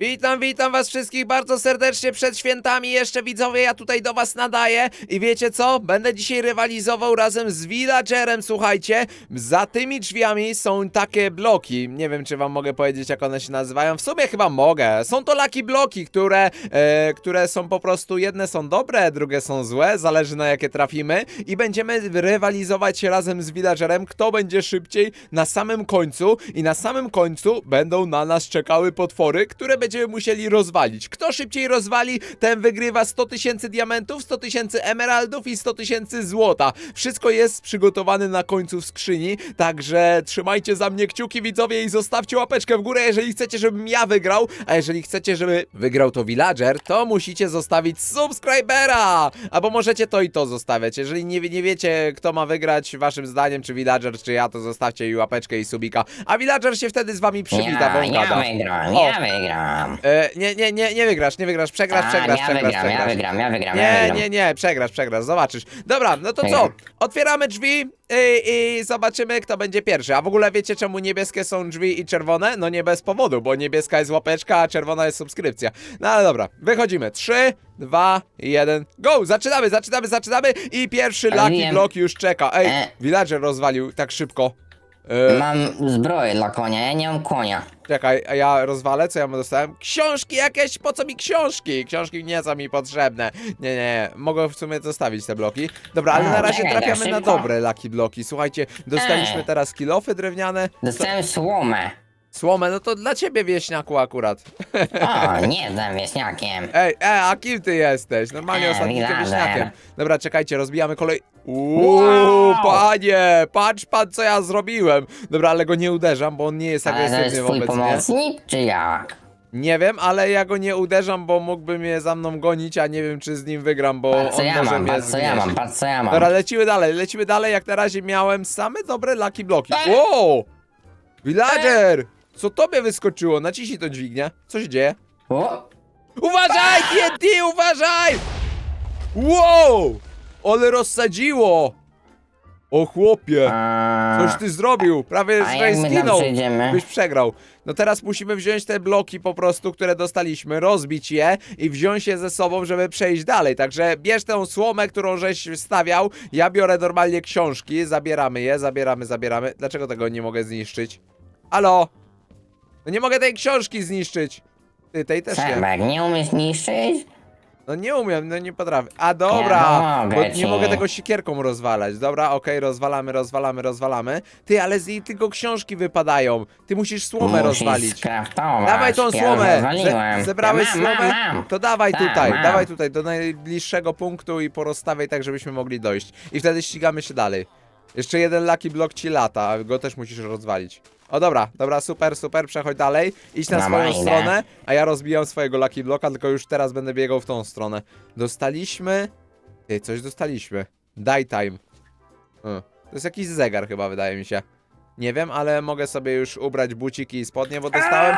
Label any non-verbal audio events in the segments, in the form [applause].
Witam, witam was wszystkich bardzo serdecznie przed świętami. Jeszcze widzowie, ja tutaj do was nadaję. I wiecie co? Będę dzisiaj rywalizował razem z Villagerem, słuchajcie. Za tymi drzwiami są takie bloki. Nie wiem, czy wam mogę powiedzieć, jak one się nazywają. W sumie chyba mogę. Są to laki bloki, które, e, które są po prostu, jedne są dobre, drugie są złe, zależy na jakie trafimy. I będziemy rywalizować razem z Villagerem, kto będzie szybciej na samym końcu. I na samym końcu będą na nas czekały potwory, które będziemy musieli rozwalić. Kto szybciej rozwali, ten wygrywa 100 tysięcy diamentów, 100 tysięcy emeraldów i 100 tysięcy złota. Wszystko jest przygotowane na końcu w skrzyni, także trzymajcie za mnie kciuki widzowie i zostawcie łapeczkę w górę, jeżeli chcecie, żebym ja wygrał, a jeżeli chcecie, żeby wygrał to villager, to musicie zostawić subskrybera, albo możecie to i to zostawiać. Jeżeli nie, nie wiecie, kto ma wygrać waszym zdaniem, czy villager, czy ja, to zostawcie i łapeczkę i subika, a villager się wtedy z wami przywita, bo ja gada. wygram, ja wygram. E, nie, nie, nie, nie wygrasz, nie wygrasz, przegrasz, A, przegrasz, ja przegrasz, wygram, ja przegrasz. wygram, ja wygram, ja Nie, wygram. nie, nie, przegrasz, przegrasz, zobaczysz. Dobra, no to co? Przegram. Otwieramy drzwi i, i zobaczymy, kto będzie pierwszy. A w ogóle wiecie, czemu niebieskie są drzwi i czerwone? No nie bez powodu, bo niebieska jest łapeczka, a czerwona jest subskrypcja. No ale dobra, wychodzimy. Trzy, dwa, jeden, go! Zaczynamy, zaczynamy, zaczynamy i pierwszy Ale Lucky. Block już czeka. Ej, E. villager rozwalił tak szybko. E, Mam zbroję dla konia, ja nie mam konia. Czekaj, a ja rozwalę, co ja mu dostałem? Książki jakieś, po co mi książki? Książki nie są mi potrzebne. Nie, nie, mogę w sumie zostawić te bloki. Dobra, ale A, na razie czekaj, trafiamy na szybko. dobre laki bloki. Słuchajcie, dostaliśmy Ej. teraz kilofy drewniane. Dostałem słomę. Słomę, no to dla ciebie wieśniaku akurat. O, [laughs] nie jestem wieśniakiem. Ej, ej, a kim ty jesteś? Normalnie E, ostatnim villager. wieśniakiem. Dobra, czekajcie, rozbijamy kolej. Uuu, Wow. panie, patrz pan co ja zrobiłem. Dobra, ale go nie uderzam, bo on nie jest Ale to jest agresywny twój wobec mnie. pomocnik, czy jak? Nie wiem, ale ja go nie uderzam, bo mógłby mnie za mną gonić, a nie wiem, czy z nim wygram, bo Patrz co on ja może mam, mnie patrz co ja zgnieść. mam, patrz co ja mam. Dobra, lecimy dalej, lecimy dalej. Jak na razie miałem same dobre lucky bloki. Ej! Wow! Villager! Co tobie wyskoczyło? Naciśnij to dźwignię. Co się dzieje? O, Uważaj, TNT, uważaj! Wow! Ale rozsadziło! O chłopie! a, Coś ty zrobił, prawie a że jak my tam zginął. Byś przegrał. No teraz musimy wziąć te bloki po prostu, które dostaliśmy, rozbić je i wziąć je ze sobą, żeby przejść dalej. Także bierz tę słomę, którą żeś stawiał. Ja biorę normalnie książki, zabieramy je, zabieramy, zabieramy. Dlaczego tego nie mogę zniszczyć? Halo? No nie mogę tej książki zniszczyć. Ty, tej też nie. Sebek, nie umiesz niszczyć? No nie umiem, no nie potrafię. A dobra, Ja bo pomogę nie ci. mogę tego siekierką rozwalać. Dobra, okej, rozwalamy, rozwalamy, rozwalamy. Ty, ale z niej tylko książki wypadają. Ty musisz słomę Musisz rozwalić. skraftować. Dawaj tą ja słomę! rozwaliłem. Ze, zebrałeś ja mam, słomę? Mam, mam. To dawaj Tak, tutaj, mam. dawaj tutaj, do najbliższego punktu i porozstawiaj tak, żebyśmy mogli dojść. I wtedy ścigamy się dalej. Jeszcze jeden lucky block ci lata, go też musisz rozwalić. O dobra, dobra, super, super, przechodź dalej. Idź na swoją stronę, a ja rozbijam swojego lucky blocka, tylko już teraz będę biegał w tą stronę. Dostaliśmy... Ty, coś dostaliśmy. Die time. Hmm. To jest jakiś zegar chyba, wydaje mi się. Nie wiem, ale mogę sobie już ubrać buciki i spodnie, bo dostałem...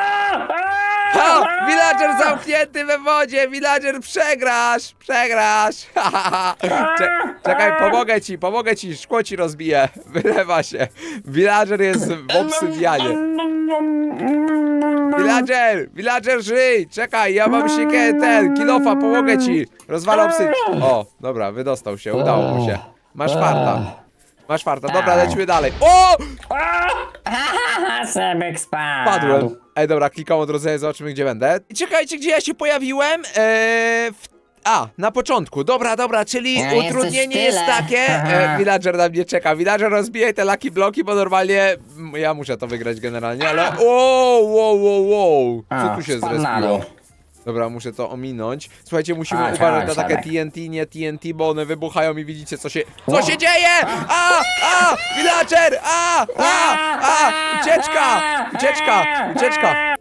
Ha! Villager zamknięty we wodzie! Villager przegrasz! Przegrasz! [laughs] Ha, ha, ha. Cze- Czekaj, pomogę ci, pomogę ci, szkło ci rozbiję. [laughs] Wylewa się. Villager jest w obsydianie. Villager! Villager, żyj! Czekaj, ja mam sikę, ten, kilofa, pomogę ci. Rozwalę obsyd... O, dobra, wydostał się, udało mu się. Masz farta. Masz farta, dobra, lecimy dalej. O! [laughs] Sebek spadł. Padłem. Ej, dobra, klikam odrodzenie, zobaczymy gdzie będę. I czekajcie, gdzie ja się pojawiłem? Eee, w... A, na początku. Dobra, dobra, czyli No, utrudnienie w jest tyle. takie. [laughs] E, villager na mnie czeka. Villager rozbije te lucky bloki, bo normalnie ja muszę to wygrać generalnie, ale. [laughs] Wow, wow, wow, wow. Co A, tu się spadł na zrespiło? dół. Dobra, muszę to ominąć. Słuchajcie, musimy Chodź, uważać na chodź, takie. TNT, nie TNT, bo one wybuchają i widzicie co się. Co się dzieje? A! A! Villager! A! A! A! Ucieczka! Ucieczka! Ucieczka!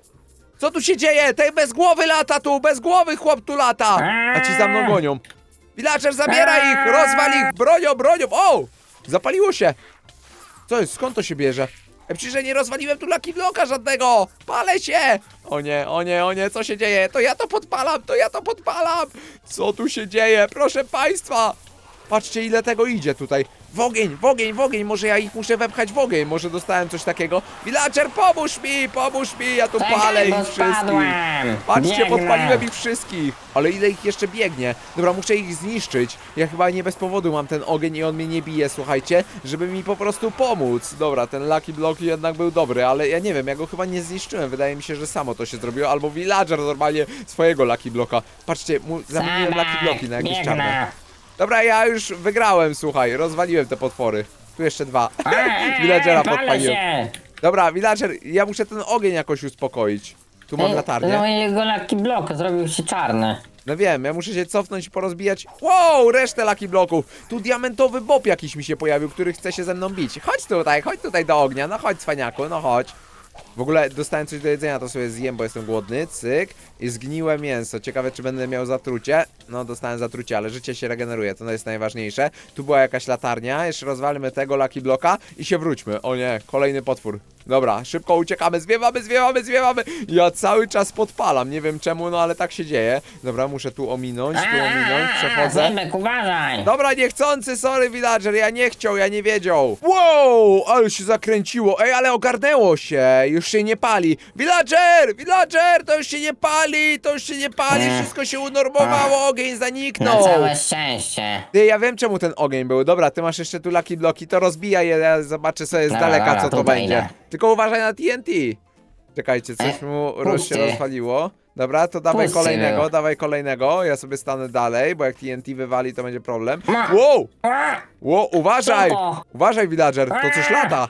Co tu się dzieje? Tej bez głowy lata tu! Bez głowy chłop tu lata! A ci za mną gonią. Villager, zabieraj ich! Rozwal ich! Bronią, bronią! O! Zapaliło się! Co jest? Skąd to się bierze? E, przecież ja nie rozwaliłem tu Lucky Blocka żadnego! Palę się! O nie, o nie, o nie, co się dzieje? To ja to podpalam, to ja to podpalam! Co tu się dzieje? Proszę państwa! Patrzcie ile tego idzie tutaj. W ogień, w ogień, w ogień. Może ja ich muszę wepchać w ogień. Może dostałem coś takiego. Villager, pomóż mi, pomóż mi. Ja tu palę Czekaj, ich wszystkich. spadłem. Patrzcie, Biegnę. podpaliłem ich wszystkich. Ale ile ich jeszcze biegnie? Dobra, muszę ich zniszczyć. Ja chyba nie bez powodu mam ten ogień i on mnie nie bije, słuchajcie, żeby mi po prostu pomóc. Dobra, ten Lucky Block jednak był dobry, ale ja nie wiem, ja go chyba nie zniszczyłem. Wydaje mi się, że samo to się zrobiło. Albo Villager normalnie swojego Lucky Blocka. Patrzcie, mu zamieniłem Lucky Blocki na jakieś biegnę. Dobra, ja już wygrałem, słuchaj, rozwaliłem te potwory. Tu jeszcze dwa. A, Villagera podpaliłem. Dobra, Villager, ja muszę ten ogień jakoś uspokoić. Tu mam latarnię. No i jego laki blok zrobił się czarny. No wiem, ja muszę się cofnąć i porozbijać. Wow, resztę laki bloków. Tu diamentowy bob jakiś mi się pojawił, który chce się ze mną bić. Chodź tutaj, chodź tutaj do ognia, no chodź cwaniaku, no chodź. W ogóle dostałem coś do jedzenia, to sobie zjem, bo jestem głodny. Cyk. I zgniłe mięso. Ciekawe, czy będę miał zatrucie. No, dostałem zatrucie, ale życie się regeneruje, to jest najważniejsze. Tu była jakaś latarnia, jeszcze rozwalmy tego Lucky Bloka i się wróćmy. O nie, kolejny potwór. Dobra, szybko uciekamy, zwiewamy, zwiewamy, zwiewamy. Ja cały czas podpalam, nie wiem czemu, no ale tak się dzieje. Dobra, muszę tu ominąć, tu ominąć, przechodzę. Uważaj. Dobra, niechcący, sorry villager, ja nie chciał, ja nie wiedział. Wow, ale się zakręciło. Ej, ale ogarnęło się, już się nie pali. Villager, villager, to już się nie pali, to już się nie pali, wszystko się unormowało, ogień Na zaniknął. całe szczęście. Ty, ja wiem czemu ten ogień był. Dobra, ty masz jeszcze tu laki bloki, to rozbijaj je, ja zobaczę sobie z Dobra, daleka, dobra, co to tutaj będzie. idę. Tylko uważaj na TNT. Czekajcie, coś E, mu roz, się pusty. rozwaliło. Dobra, to dawaj Pusty kolejnego, było. dawaj kolejnego. Ja sobie stanę dalej, bo jak TNT wywali, to będzie problem. Ma. Wow! A, Wow, uważaj! Co to? Uważaj, villager, to coś A! lata.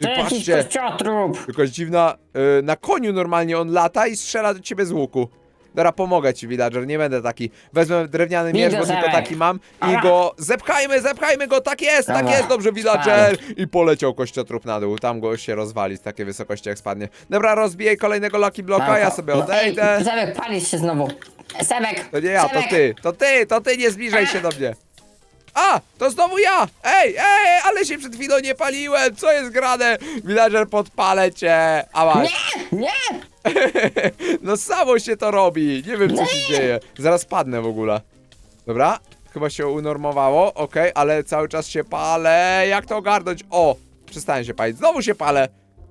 Ty To jakiś patrzcie, kościotrup. jakaś dziwna... y, na koniu normalnie on lata i strzela do ciebie z łuku. Dobra, pomogę ci, villager, nie będę taki. Wezmę drewniany miecz, bo tylko Sebek. taki mam i go zepchajmy, zepchajmy go, tak jest, tak Dobra, jest, dobrze, villager! I poleciał kościotrup na dół, tam go się rozwali z takiej wysokości jak spadnie. Dobra, rozbijaj kolejnego Lucky Bloka, ja sobie No, odejdę. Ej, Sebek, palisz się znowu. Sebek. To nie ja, to Sebek. ty, to ty, to ty, nie zbliżaj się do mnie. A, to znowu ja! Ej, ej, ale się przed chwilą nie paliłem, co jest grane? Villager, podpalę cię! A masz. Nie, nie. [laughs] No samo się to robi, nie wiem co się dzieje. Zaraz padnę w ogóle. Dobra, chyba się unormowało, okej, ale cały czas się palę. Jak to ogarnąć? O, przestałem się palić, znowu się palę.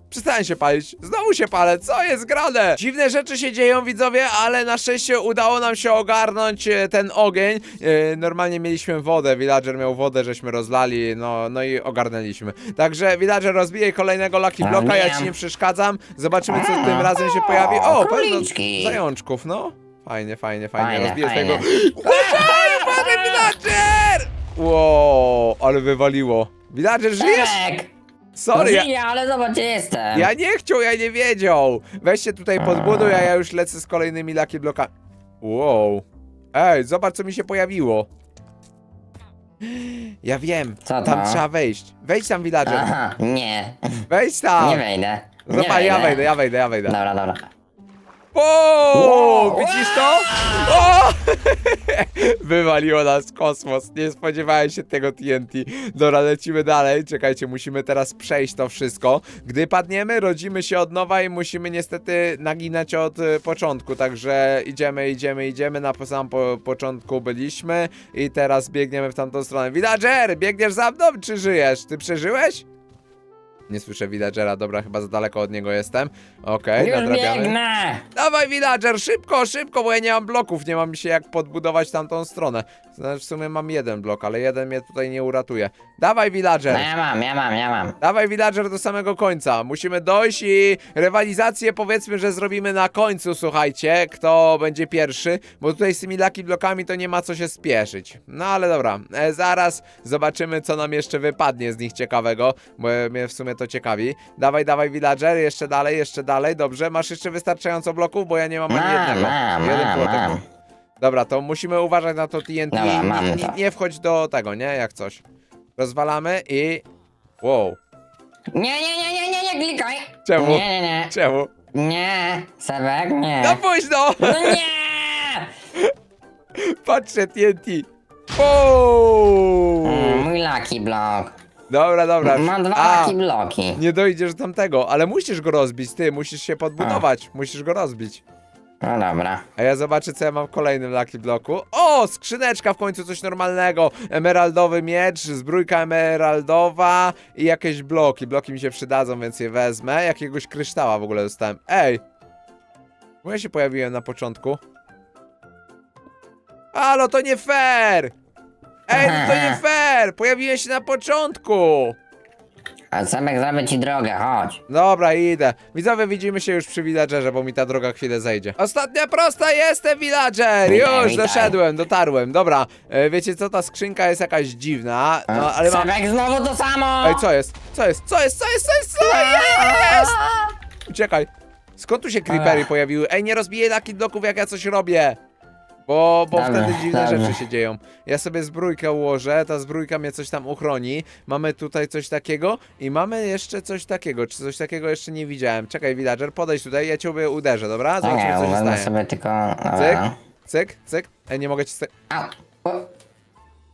Przestałem się palić, znowu się palę, co jest grane? Dziwne rzeczy się dzieją, widzowie, ale na szczęście udało nam się ogarnąć e, ten ogień. E, Normalnie mieliśmy wodę, villager miał wodę, żeśmy rozlali, no, no i ogarnęliśmy. Także villager rozbije kolejnego Lucky A, Bloka, ja ci nie przeszkadzam. Zobaczymy, co tym razem się pojawi. O, króliczki. zajączków, no. Fajnie, fajnie, fajnie. Fajne. swojego... Uważaj, uważaj, villager! Wow, ale wywaliło. Villager, żyjesz? Sebek. Sorry, ja, Żyję, ale zobacz, gdzie jestem. ja nie chciał, ja nie wiedział. Weź się tutaj podbuduj, a ja już lecę z kolejnymi Lucky Blokami. Wow. Ej, zobacz, co mi się pojawiło. Ja wiem, Co tam to? trzeba wejść. Wejdź tam, villager. Aha, nie. Wejdź tam. Nie wejdę. Nie Zobacz, ja wejdę, ja wejdę, ja wejdę. Dobra, dobra. Wow. widzisz to? O! [laughs] Wywaliło nas kosmos. Nie spodziewałem się tego TNT. Dobra, lecimy dalej. Czekajcie, musimy teraz przejść to wszystko. Gdy padniemy, rodzimy się od nowa i musimy niestety naginać od y, początku. Także idziemy, idziemy, idziemy. Na samym po początku byliśmy i teraz biegniemy w tamtą stronę. Villager, biegniesz za mną, czy żyjesz? Ty przeżyłeś? Nie słyszę villagera, dobra, chyba za daleko od niego jestem. Okej, Już nadrabiamy. biegnę. Dawaj villager, szybko, szybko, bo ja nie mam bloków, nie mam się jak podbudować tamtą stronę. Znaczy w sumie mam jeden blok, ale jeden mnie tutaj nie uratuje. Dawaj villager. No ja mam, ja mam, ja mam. Dawaj villager do samego końca. Musimy dojść i rywalizację powiedzmy, że zrobimy na końcu, słuchajcie, kto będzie pierwszy, bo tutaj z tymi lucky blokami to nie ma co się spieszyć. No ale dobra, e, zaraz zobaczymy co nam jeszcze wypadnie z nich ciekawego, bo mnie w sumie to ciekawi. Dawaj, dawaj villager, jeszcze dalej, jeszcze dalej, dobrze. Masz jeszcze wystarczająco bloków, bo ja nie mam ani jednego. mam, Jeden mam, płotek. mam. Dobra, to musimy uważać na to TNT. Dobra, mam nie, to. nie wchodź do tego, nie? Jak coś. Rozwalamy i... Wow. Nie, nie, nie, nie, nie, nie klikaj. Czemu? Nie, nie, nie. Czemu? Nie, Sebek, nie. No późno! No nie! [laughs] Patrzcie, TNT. Wow! Mm, Mój lucky block. Dobra, dobra. Mam dwa A, lucky bloki. Nie dojdziesz do tamtego, ale musisz go rozbić, ty, musisz się podbudować, musisz go rozbić. No dobra. A ja zobaczę, co ja mam w kolejnym Lucky Bloku. O, skrzyneczka w końcu, coś normalnego. Emeraldowy miecz, zbrójka emeraldowa i jakieś bloki. Bloki mi się przydadzą, więc je wezmę. Jakiegoś kryształa w ogóle dostałem. Ej! Bo ja się pojawiłem na początku. Halo, to nie fair! Ej, no to nie fair! Pojawiłem się na początku! A Sebek zrobię ci drogę, chodź. Dobra, idę. Widzowie, widzimy się już przy villagerze, bo mi ta droga chwilę zejdzie. Ostatnia prosta, jestem villager! Witaj, Już witaj. doszedłem, dotarłem. Dobra, e, wiecie co, ta skrzynka jest jakaś dziwna, no ale mam... Sebek znowu to samo! Ej, co jest? Co jest? Co jest? Co jest? Co jest? Co jest? Uciekaj. Skąd tu się creepery pojawiły? Ej, nie rozbiję takich bloków, jak ja coś robię. Bo, bo Dobra, wtedy dziwne dobra. rzeczy się dzieją. Ja sobie zbrójkę ułożę, ta zbrójka mnie coś tam uchroni. Mamy tutaj coś takiego i mamy jeszcze coś takiego. Czy coś takiego jeszcze nie widziałem? Czekaj, villager, podejdź tutaj, ja cię uderzę, dobra? Zobaczymy, Czekaj, co się stanie. sobie tylko... Cyk, Dobra. cyk, cyk. Ej, nie mogę ci... sta- Au.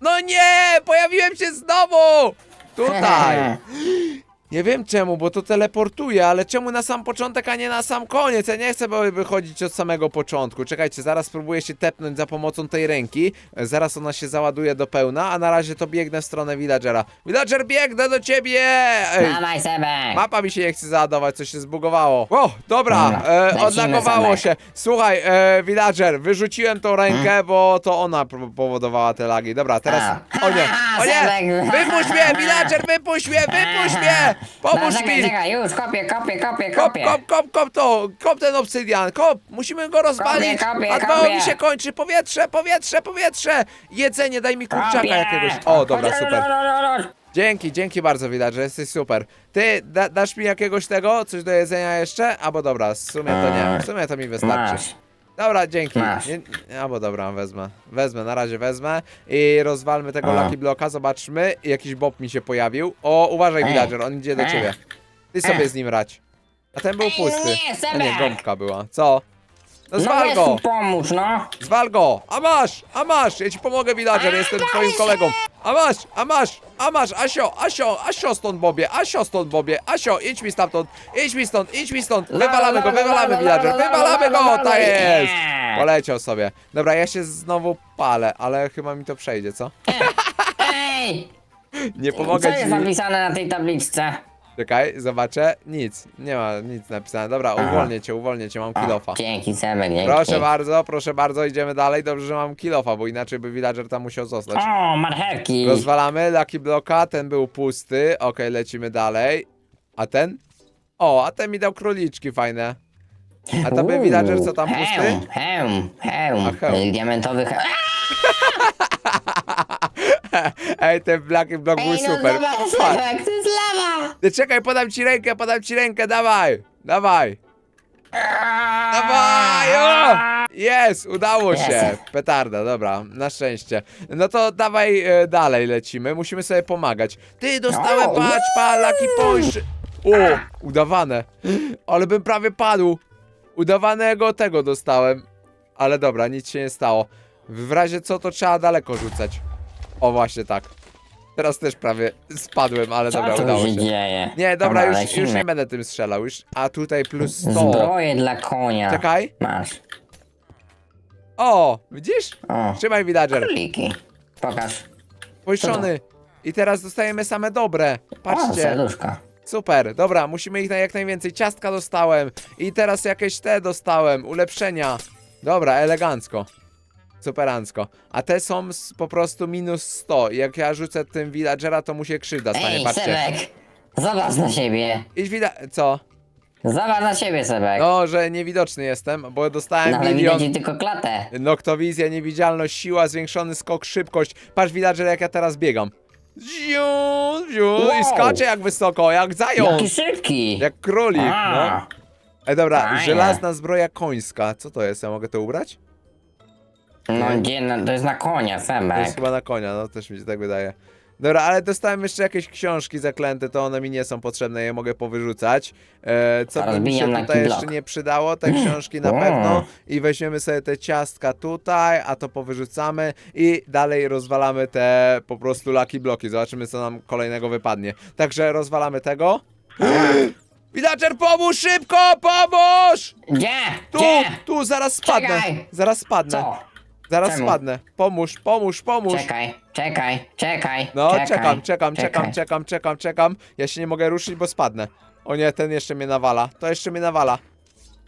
No nie! Pojawiłem się znowu! Tutaj! [laughs] Nie wiem czemu, bo to teleportuje, ale czemu na sam początek, a nie na sam koniec? Ja nie chcę wychodzić od samego początku. Czekajcie, zaraz spróbuję się tepnąć za pomocą tej ręki. Zaraz ona się załaduje do pełna, a na razie to biegnę w stronę villagera. Villager, biegnę do ciebie! Ej, Dawaj Sebek! Mapa mi się nie chce załadować, coś się zbugowało. O, dobra, Dobra, e, lecimy odlagowało sobie. się. Słuchaj, e, villager, wyrzuciłem tą rękę, Hmm? bo to ona powodowała te lagi. Dobra, teraz... A. O nie, o nie! [laughs] Sebek. Wypuść mnie, villager, wypuść mnie, wypuść [laughs] mnie! Pomóż no, czekaj, mi! czekaj, już kopię, kopię, kopię, Kop, kopię. kop, kop, kop to! Kop ten obsydian, kop! Musimy go rozwalić! Kopię, A dbało mi się kończy! Powietrze, powietrze, powietrze! Jedzenie, daj mi kurczaka Kopię. jakiegoś. O, dobra, super. Dzięki, dzięki bardzo, Villager, jesteś super. Ty, da, dasz mi jakiegoś tego, coś do jedzenia jeszcze? Albo dobra, w sumie to nie, w sumie to mi wystarczy. Masz. Dobra, dzięki. Masz. Nie, nie, albo dobra, wezmę. Wezmę, na razie wezmę i rozwalmy tego A. Lucky Blocka, zobaczmy. Jakiś bob mi się pojawił. O, uważaj, Ej. Villager, on idzie do Ej. ciebie. Ty sobie Ej. z nim rać. A ten był Ej, pusty. nie, A nie, Sebek. gąbka była. Co? No No zwal weź go! mi pomóż, no. Zwal go! A masz! A masz! Ja ci pomogę, Villager, jestem twoim kolegą. A masz! A masz! A masz! Asio! Asio! Asio stąd, Bobie! Asio stąd, Bobie! Asio! Idź mi stamtąd! Idź mi stąd! Idź mi stąd! Wywalamy go! Wywalamy, Villager! Wywalamy go! Tak jest! Poleciał sobie. Dobra, ja się znowu palę, ale chyba mi to przejdzie, co? Ej! Nie [laughs] Co pomogę jest ci. napisane na tej tabliczce? Czekaj, zobaczę. Nic. Nie ma nic napisane. Dobra, Aha. uwolnię cię, uwolnię cię, mam kilofa. Dzięki Sebek, dzięki. Proszę bardzo, proszę bardzo, idziemy dalej. Dobrze, że mam kilofa, bo inaczej by villager tam musiał zostać. O, marchewki. Rozwalamy Lucky Blocka, ten był pusty. Okej, lecimy dalej. A ten? O, a ten mi dał króliczki fajne. A to by villager co tam pusty? Hełm, hełm, hełm. A, hełm. Y, Diamentowy hełm. [laughs] [laughs] [laughs] Ej, ten Lucky Block był super. no Patrz. Sebek, to jest lawa. Ty czekaj, podam ci rękę, podam ci rękę, dawaj! Dawaj! Dawaj! O! Jest! Udało się! Petarda, dobra, na szczęście. No to dawaj e, dalej lecimy, musimy sobie pomagać. Ty, dostałem, O, patrz, pa, Lucky Punch! O, udawane. Ale bym prawie padł. Udawanego tego dostałem. Ale dobra, nic się nie stało. W razie co, to trzeba daleko rzucać. O, właśnie tak. Teraz też prawie spadłem, ale Co dobra, tu udało się się. dzieje? Nie, dobra, już, lecimy. już nie będę tym strzelał. Już, a tutaj plus 100. Zbroję dla konia. Czekaj. Masz. O, widzisz? O, Trzymaj villager. króliki. Pokaż. Poiszony. I teraz dostajemy same dobre. O, Patrzcie. serduszko. Super, dobra, musimy ich na jak najwięcej. Ciastka dostałem. I teraz jakieś te dostałem. Ulepszenia. Dobra, elegancko. Superancko. A te są s- po prostu minus 100. I Jak ja rzucę tym villagera, to mu się krzywda stanie. Ej, Patrzcie. Sebek. Zobacz na siebie. Idź wida... Co? Zobacz na siebie, Sebek. No, że niewidoczny jestem, bo dostałem No, ale milion... widać ci tylko klatę. Noktowizja, niewidzialność, siła, zwiększony skok, szybkość. Patrz, villager, jak ja teraz biegam. Ziu, ziu, I Wow. skaczę jak wysoko, jak zając. Jaki szybki. Jak królik, no. A, Ej, dobra, żelazna zbroja końska. Co to jest? Ja mogę to ubrać? No gdzie, no, to jest na konia, To jest chyba na konia, no też mi się tak wydaje. Dobra, ale dostałem jeszcze jakieś książki zaklęte, to one mi nie są potrzebne, je mogę powyrzucać. E, co by mi się na tutaj kiblok. jeszcze nie przydało, te [clears throat] książki na pewno. I weźmiemy sobie te ciastka tutaj, a to powyrzucamy i dalej rozwalamy te po prostu laki bloki. Zobaczymy, co nam kolejnego wypadnie. Także rozwalamy tego. [gasps] Villager, pomóż szybko, pomóż! Gdzie? Tu, Gdzie? tu, zaraz spadnę. Czekaj. Zaraz spadnę. Co? Zaraz Czemu? spadnę. Pomóż, pomóż, pomóż. Czekaj, czekaj, czekaj. No, czekaj, czekam, czekam, czekam, czekam, czekam, czekam. Ja się nie mogę ruszyć, bo spadnę. O nie, ten jeszcze mnie nawala. To jeszcze mnie nawala.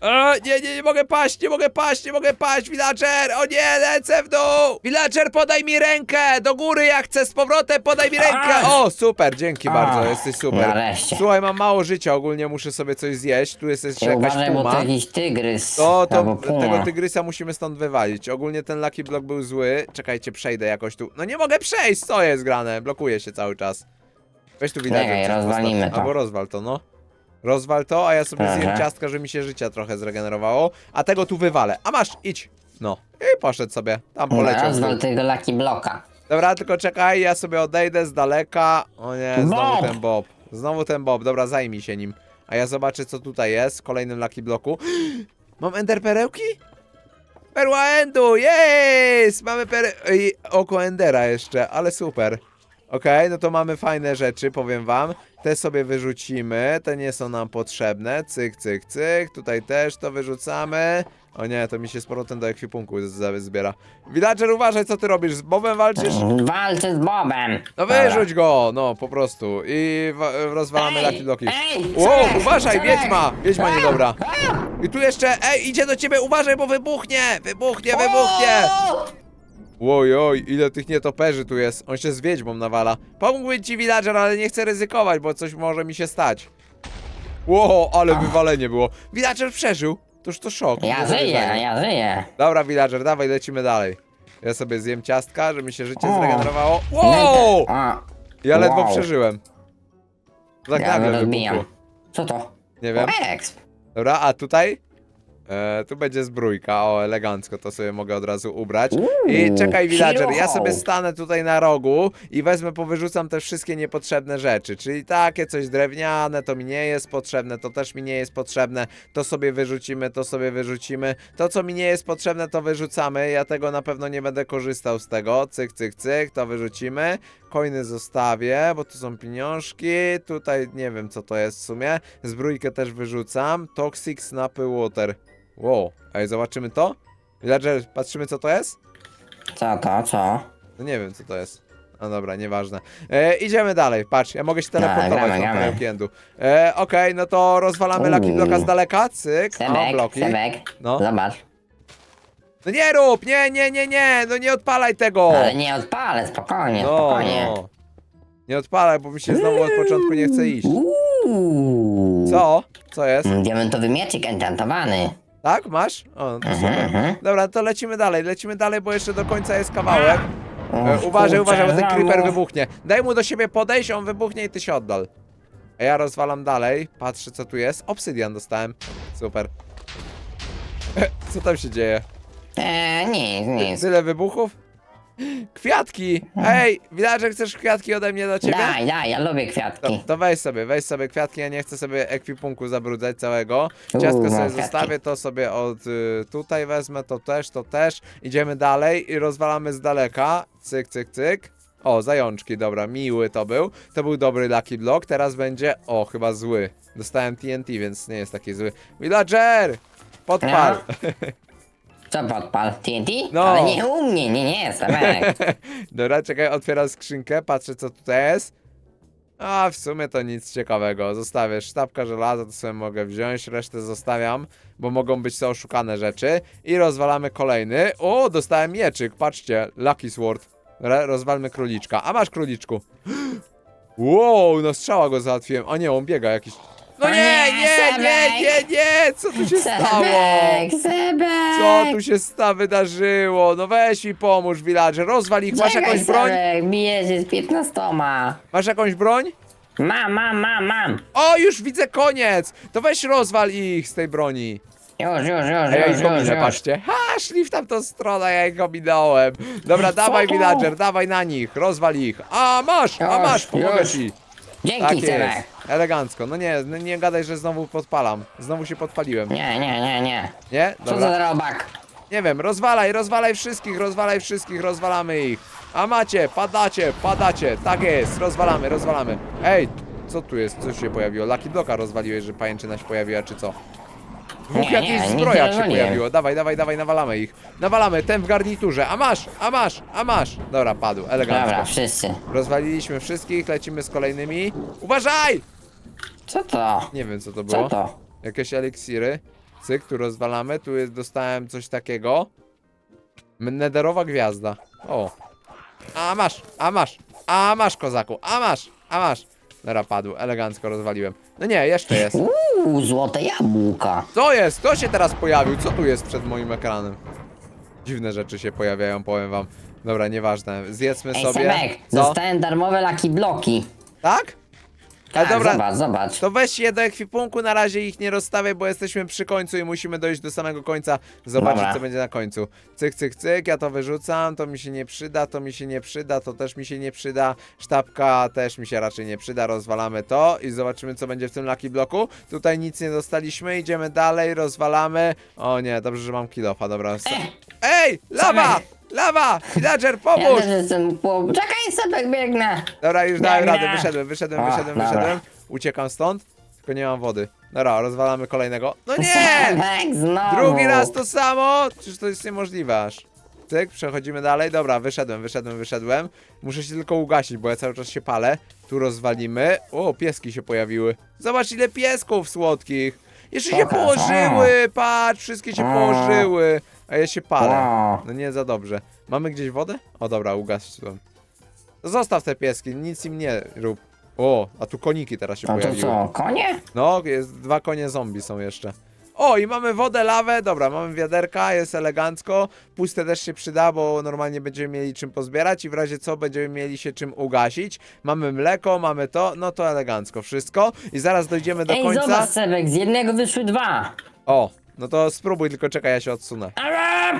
E, nie, nie, nie mogę paść, nie mogę paść, nie mogę paść, villager! O nie, lecę w dół! Villager, podaj mi rękę! Do góry ja chcę, z powrotem podaj mi rękę! A! O, super, dzięki A, bardzo, jesteś super. nareszcie. Słuchaj, mam mało życia, ogólnie muszę sobie coś zjeść. Tu jest jeszcze Ty jakaś uważaj, bo puma. to jakiś tygrys. To, to puma. tego tygrysa musimy stąd wywalić. Ogólnie ten Lucky Block był zły. Czekajcie, przejdę jakoś tu. No nie mogę przejść, co jest grane? Blokuje się cały czas. Weź tu widać. Czekaj, rozwalimy to. Albo rozwal to, no. Rozwal to, a ja sobie Aha. zjem ciastka, żeby mi się życia trochę zregenerowało. A tego tu wywalę. A masz, idź. No. I poszedł sobie. Tam poleciał. Rozwal tego Lucky Bloka. Dobra, tylko czekaj, ja sobie odejdę z daleka. O nie, znowu Bob! ten Bob. Znowu ten Bob, dobra, zajmij się nim. A ja zobaczę, co tutaj jest w kolejnym Lucky Bloku. [gasps] Mam ender perełki? Perła endu, jest! Mamy pere... Ej, oko endera jeszcze, ale super. Okej, no to mamy fajne rzeczy, powiem wam. Te sobie wyrzucimy, te nie są nam potrzebne. Cyk, cyk, cyk. Tutaj też to wyrzucamy. O nie, to mi się z powrotem do ekwipunku z- z- zbiera. Villager, uważaj, co ty robisz? Z Bobem walczysz? Walczę z Bobem. No wyrzuć go, no po prostu. I wa- rozwalamy Ej, Lucky Bloki. ej, Wow, Czarek, uważaj, Czarek. wiedźma! Wiedźma A, niedobra. a. I tu jeszcze, ej, idzie do ciebie, uważaj, bo wybuchnie! Wybuchnie, wybuchnie! O! Oj, oj, ile tych nietoperzy tu jest. On się z wiedźmą nawala. Pomógłbym ci, villager, ale nie chcę ryzykować, bo coś może mi się stać. Ło, ale wywalenie było. Villager przeżył. Toż to szok. Ja żyję, ja żyję. Dobra, villager, dawaj, lecimy dalej. Ja sobie zjem ciastka, żeby mi się życie O. zregenerowało. Wow! Ja ledwo Wow. przeżyłem. Tak Ja nagle wybuchło. Co to? Nie wiem. O. Dobra, a tutaj? E, tu będzie zbrójka, o elegancko, to sobie mogę od razu ubrać. I czekaj, villager, ja sobie stanę tutaj na rogu i wezmę, powyrzucam te wszystkie niepotrzebne rzeczy. Czyli takie coś drewniane, to mi nie jest potrzebne, to też mi nie jest potrzebne, to sobie wyrzucimy, to sobie wyrzucimy. To, co mi nie jest potrzebne, to wyrzucamy. Ja tego na pewno nie będę korzystał z tego. Cyk, cyk, cyk, to wyrzucimy. Coiny zostawię, bo tu są pieniążki. Tutaj nie wiem, co to jest w sumie. Zbrójkę też wyrzucam. Toxic Snapy Water. Wow, ej, zobaczymy to? Villager, patrzymy co to jest? Co to, co? No nie wiem co to jest. No dobra, nieważne. E, idziemy dalej, patrz, ja mogę się teleportować gramy, na gramy. perełki endu. E, Okej, no to rozwalamy Lucky. Blocka z daleka, cyk, Sebek, bloki. Sebek. No. Zobacz. No nie rób, nie, nie, nie, nie, no nie odpalaj tego! Ale nie odpalę, spokojnie, no, spokojnie. no. Nie odpalaj, bo mi się znowu od początku nie chce iść. Uuu. Co? Co jest? Diamentowy mieczyk enchantowany. Tak, masz? O, to Mhm, super. mhm. Dobra, to lecimy dalej, lecimy dalej, bo jeszcze do końca jest kawałek. E, Och, uważaj, kurczę, uważaj, bo ten creeper wybuchnie. Daj mu do siebie podejść, on wybuchnie i ty się oddal. A ja rozwalam dalej, patrzę co tu jest. Obsydian dostałem. Super. [laughs] Co tam się dzieje? Eee, nic, nic. Tyle wybuchów? Kwiatki! Ej, widać, że chcesz kwiatki ode mnie do ciebie? Daj, daj, ja lubię To, kwiatki. to weź sobie, weź sobie kwiatki, ja nie chcę sobie ekwipunku zabrudzać całego. Uuu, Ciastko no, sobie kwiatki. zostawię, to sobie od y, tutaj wezmę, to też, to też. Idziemy dalej i rozwalamy z daleka. Cyk, cyk, cyk. O, zajączki, dobra, miły to był. To był dobry Lucky Block, teraz będzie, o, chyba zły. Dostałem TNT, więc nie jest taki zły. Villager! Podpal! [laughs] Co podpal? TNT? No. Ale nie u mnie, nie, nie, Sebek. [laughs] Dobra, czekaj, otwieram skrzynkę, patrzę co tutaj jest. A w sumie to nic ciekawego. Zostawię sztabka żelaza, to sobie mogę wziąć, resztę zostawiam, bo mogą być to oszukane rzeczy. I rozwalamy kolejny. O, dostałem mieczyk, patrzcie, Lucky Sword. Dobra, rozwalmy króliczka. A masz króliczku. [gasps] Wow, no strzała go załatwiłem. A nie, on biega jakiś. No nie, nie, nie, nie, nie, co tu się stało? Sebek, Sebek. Co tu się sta wydarzyło? No weź mi pomóż, villager, rozwal ich, masz Czekaj, jakąś broń? Sebek, się z 15. Mam, Masz jakąś broń? mam, mam, mam. O, już widzę koniec! To weź rozwal ich z tej broni. Już, już, już, ja już, już, już. patrzcie. Ha, szli w tamtą stronę, ja ich ominąłem. Dobra, dawaj to? villager, dawaj na nich, rozwal ich. A, masz, a Już, masz, pomogę już. ci. Dzięki, Tak Sebek. jest, elegancko. No nie, no nie gadaj, że znowu podpalam. Znowu się podpaliłem. Nie, nie, nie, nie. Nie? Co Dobra. za robak? Nie wiem, rozwalaj, rozwalaj wszystkich, rozwalaj wszystkich, rozwalamy ich. A macie, padacie, padacie, tak jest, rozwalamy, rozwalamy. Ej, co tu jest? Co się pojawiło? Lucky Blocka rozwaliłeś, że pajęczyna się pojawiła, czy co? Dwóch Nie, nie, zbrojach się pojawiło. Dawaj, dawaj, dawaj, nawalamy ich. Nawalamy, ten w garniturze. A masz, a masz, a masz. Dobra, padł, elegancko. Dobra, wszyscy. Rozwaliliśmy wszystkich, lecimy z kolejnymi. Uważaj! Co to? Nie wiem, co to było. Co to? Jakieś eliksiry. Cyk, tu rozwalamy. Tu jest, dostałem coś takiego. Nederowa gwiazda. O. A masz, a masz, a masz, kozaku, a masz, a masz. Dobra, padł, elegancko rozwaliłem. No nie, jeszcze jest. Uuu, złote jabłka. Co jest? Kto się teraz pojawił? Co tu jest przed moim ekranem? Dziwne rzeczy się pojawiają, powiem wam. Dobra, nieważne. Zjedzmy Ej, sobie. Sebek, Co? dostałem darmowe laki bloki. Tak? Ale Tak, dobra, zobacz, zobacz. To weź je do ekwipunku, na razie ich nie rozstawiaj, bo jesteśmy przy końcu i musimy dojść do samego końca, zobaczyć Dobra. co będzie na końcu. Cyk, cyk, cyk, ja to wyrzucam, to mi się nie przyda, to mi się nie przyda, to też mi się nie przyda, sztabka też mi się raczej nie przyda, rozwalamy to i zobaczymy co będzie w tym Lucky Bloku. Tutaj nic nie dostaliśmy, idziemy dalej, rozwalamy. O nie, dobrze, że mam kilofa, dobra. Ej, lawa! Lawa! Villager, Ja pomóż! też jestem po... Czekaj, Sebek, biegnę. Dobra, już dałem radę, wyszedłem, wyszedłem, O, wyszedłem, dobra. wyszedłem. Uciekam stąd, tylko nie mam wody. Dobra, rozwalamy kolejnego. No nie! Sebek, znowu. Drugi raz to samo! Czyż to jest niemożliwe aż. Cyk, przechodzimy dalej. Dobra, wyszedłem, wyszedłem, wyszedłem. Muszę się tylko ugasić, bo ja cały czas się palę. Tu rozwalimy. O, pieski się pojawiły. Zobacz ile piesków słodkich. Jeszcze się Pokaż, położyły, patrz, wszystkie się położyły. A ja się palę. No nie za dobrze. Mamy gdzieś wodę? O dobra. To Zostaw te pieski, nic im nie rób. O, a tu koniki teraz się No to pojawiły. co, konie? No, jest dwa konie zombie są jeszcze. O, i mamy wodę, lawę, dobra, mamy wiaderka, jest elegancko. Puste też się przyda, bo normalnie będziemy mieli czym pozbierać i w razie co będziemy mieli się czym ugasić. Mamy mleko, mamy to, no to elegancko wszystko. I zaraz dojdziemy do Ej, końca. zobacz, Sebek, z jednego wyszły dwa. O, no to spróbuj, tylko czekaj, ja się odsunę. Ała!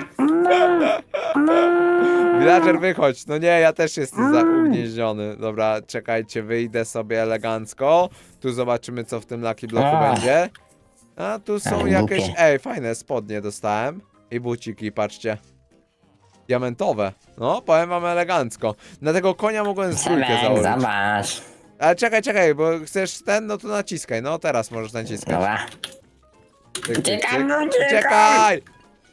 Villager, wychodź. No nie, ja też jestem za ugnieździony. Dobra, czekajcie, wyjdę sobie elegancko. Tu zobaczymy, co w tym Lucky Bloku Ach. będzie. A tu są Ale jakieś... głupie. Ej, fajne spodnie dostałem. I buciki, patrzcie. Diamentowe. No, powiem wam elegancko. Na tego konia mogłem strójkę Sebek, założyć. zobacz. Ale czekaj, czekaj, bo chcesz ten, no to naciskaj. No, teraz możesz naciskać. Dobra. Cyk, cyk, Uciekam, cyk. uciekam. Uciekaj!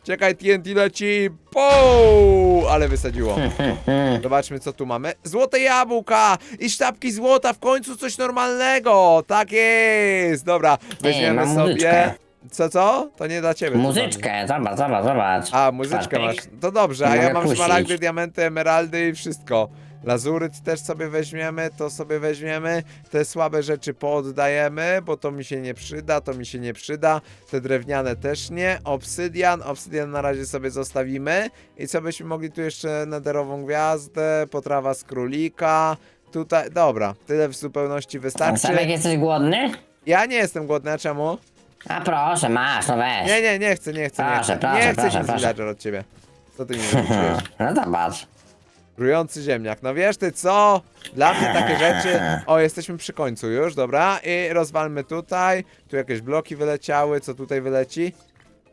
Uciekaj, TNT leci! Pouu! Ale wysadziło. [laughs] Zobaczmy, co tu mamy. Złote jabłka i sztabki złota, w końcu coś normalnego. Tak jest. Dobra, weźmiemy mam sobie. muzyczkę. Co, co? To nie dla ciebie. Muzyczkę, zobacz, zobacz, zobacz. A, muzyczkę masz. Czwartek. To dobrze, a ja Mogę mam puścić. szmaragdy, diamenty, emeraldy i wszystko. Lazuryt też sobie weźmiemy, to sobie weźmiemy. Te słabe rzeczy pooddajemy, bo to mi się nie przyda, to mi się nie przyda. Te drewniane też nie. Obsydian, obsydian na razie sobie zostawimy. I co byśmy mogli tu jeszcze nederową gwiazdę, potrawa z królika. Tutaj, dobra, tyle w zupełności wystarczy. Sebek, jesteś głodny? Ja nie jestem głodny, a czemu? A proszę, masz, no weź. Nie, nie, nie chcę, nie chcę, nie Proszę, chcę. proszę, Nie chcę proszę, nic proszę. od ciebie. Co ty mi wyrzuciłeś? [laughs] No zobacz. Brujący ziemniak. No wiesz ty co? Dla mnie takie [laughs] rzeczy. O, jesteśmy przy końcu już, dobra. I rozwalmy tutaj. Tu jakieś bloki wyleciały. Co tutaj wyleci?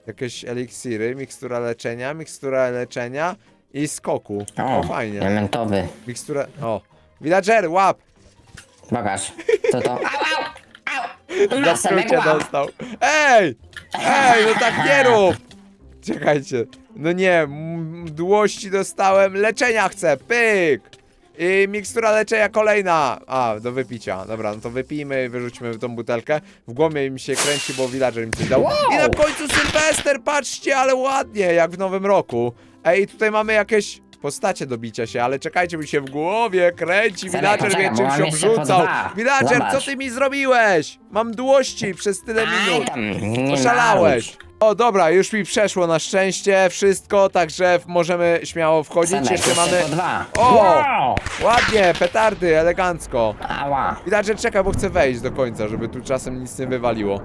Jakieś eliksiry, mikstura leczenia, mikstura leczenia i skoku. O, fajnie. Diamentowy. Mikstura. O. Villager, łap! Pokaż. Co to? [laughs] Au, au, au. Na Na Sebek skrócie łap. dostał. Ej! Ej, no tak nie rób! [laughs] Czekajcie. No nie, mdłości dostałem, leczenia chcę, pyk! I mikstura leczenia kolejna. A, do wypicia. Dobra, no to wypijmy i wyrzućmy tą butelkę. W głowie mi się kręci, bo villager mi coś dał. Wow! I na końcu Sylwester, patrzcie, ale ładnie, jak w nowym roku. Ej, tutaj mamy jakieś postacie do bicia się, ale czekajcie, mi się w głowie kręci. Villager wie czym się obrzucał. Villager, co ty mi zrobiłeś? Mam dłości przez tyle minut. Oszalałeś. O dobra, już mi przeszło na szczęście wszystko, także możemy śmiało wchodzić. Jeszcze mamy. dwa. O! Wow. Ładnie, petardy, elegancko. Ała. Widać, że czeka, bo chcę wejść do końca, żeby tu czasem nic nie wywaliło.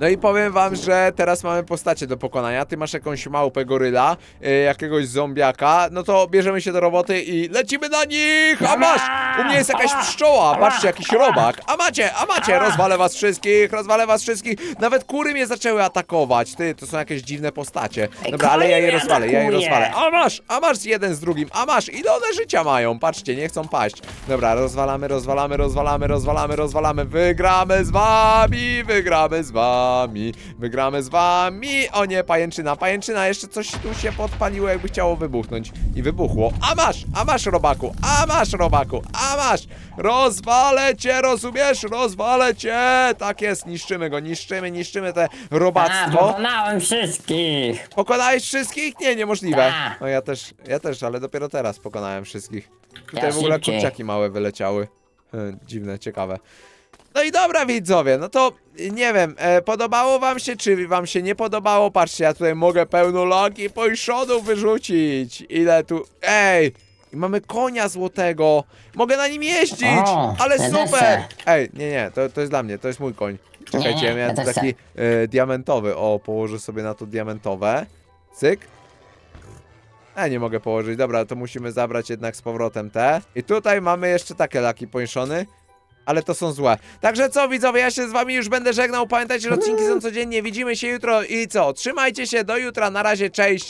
No i powiem wam, że teraz mamy postacie do pokonania. Ty masz jakąś małpę goryla, y, jakiegoś zombiaka. No to bierzemy się do roboty i lecimy na nich! A masz! U mnie jest jakaś pszczoła, patrzcie, jakiś robak. A macie, a macie! Rozwalę was wszystkich, rozwalę was wszystkich. Nawet kury mnie zaczęły atakować. Ty, to są jakieś dziwne postacie. Dobra, ale ja je rozwalę, ja je rozwalę. A masz, a masz jeden z drugim, a masz! Ile one życia mają? Patrzcie, nie chcą paść. Dobra, rozwalamy, rozwalamy, rozwalamy, rozwalamy, rozwalamy. Wygramy z wami, wygramy z wami, wygramy z wami. O nie, pajęczyna, pajęczyna, jeszcze coś tu się podpaliło, jakby chciało wybuchnąć. I wybuchło. A masz, a masz robaku, a masz robaku, a masz! Rozwalę cię, rozumiesz? Rozwalę cię! Tak jest, niszczymy go, niszczymy, niszczymy te A, robactwo. pokonałem wszystkich. Pokonałeś wszystkich? Nie, niemożliwe. Tak. No ja też, ja też, ale dopiero teraz pokonałem wszystkich. Tutaj w ogóle szybciej. kurczaki małe wyleciały. Hmm, dziwne, ciekawe. No i dobra widzowie, no to nie wiem, e, podobało wam się, czy wam się nie podobało? Patrzcie, ja tutaj mogę pełno lagi pojszonów wyrzucić. Ile tu... Ej! I mamy konia złotego. Mogę na nim jeździć! O, ale super! Ej, nie, nie, to, to jest dla mnie, to jest mój koń. Czekajcie, ja miałem tu taki e, diamentowy. O, położę sobie na to diamentowe. Cyk. E, nie mogę położyć. Dobra, to musimy zabrać jednak z powrotem te. I tutaj mamy jeszcze takie laki pońszony. Ale to są złe. Także co widzowie, ja się z wami już będę żegnał. Pamiętajcie, że odcinki są codziennie. Widzimy się jutro i co? Trzymajcie się, do jutra. Na razie, cześć.